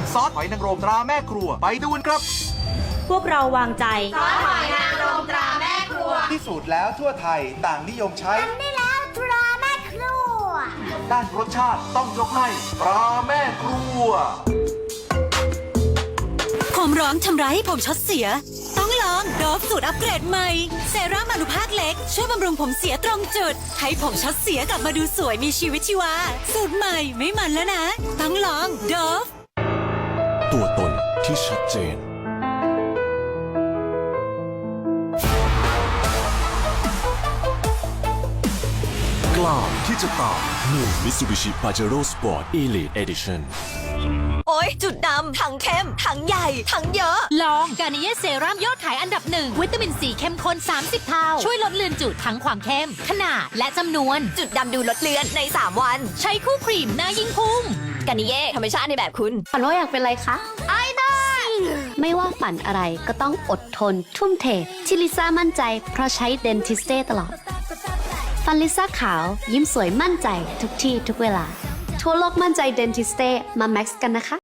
กับซอสหอยนางรมตราแม่ครัว ไปดูกันครับ พวกเราวางใจพิสูจน์แล้วทั่วไทยต่างนิยมใช้ได้แล้วตราแม่ครัว ด้านรสชาติต้องยกให้ตราแม่ครัวผมร้องทำร้ายให้ผมช็อตเสีย ต้องลองโดบสูตรอัปเกรดใหม่เซรั่มอนุภาคเล็ก ช่วยบำรุงผมเสียตรงจุด ให้ผมช็อตเสียกลับมาดูสวยมีชีวิตชีวา สูตรใหม่ไม่มันแล้วนะ ต้องลองโดบ ตัวตนที่ชัดเจน กล้าที่จะตาม New Mitsubishi Pajero Sport Elite Edition โอ๊ย จุดดำทั้งเข้มทั้งใหญ่ทั้งเยอะ ลองกานิเยเซรั่มยอดขายอันดับหนึ่งวิตามินซีเข้มข้น 30 เท่า ช่วยลดเลือนจุดทั้งความเข้ม ขนาดและจำนวน จุดดำดูลดเลือนใน 3 วัน ใช้คู่ครีมหน้ายิ่งพุ่งกานิเย่ธรรมชาติในแบบคุณฝันว่าอยากเป็นอะไรคะไอดอลไม่ว่าฝันอะไรก็ต้องอดทนทุ่มเทที่ลิซ่ามั่นใจเพราะใช้เดนทิสเต้ตลอดฟันลิซ่าขาวยิ้มสวยมั่นใจทุกที่ทุกเวลา ทั่วโลกมั่นใจเดนทิสเต้มาแม็กซ์กันนะคะ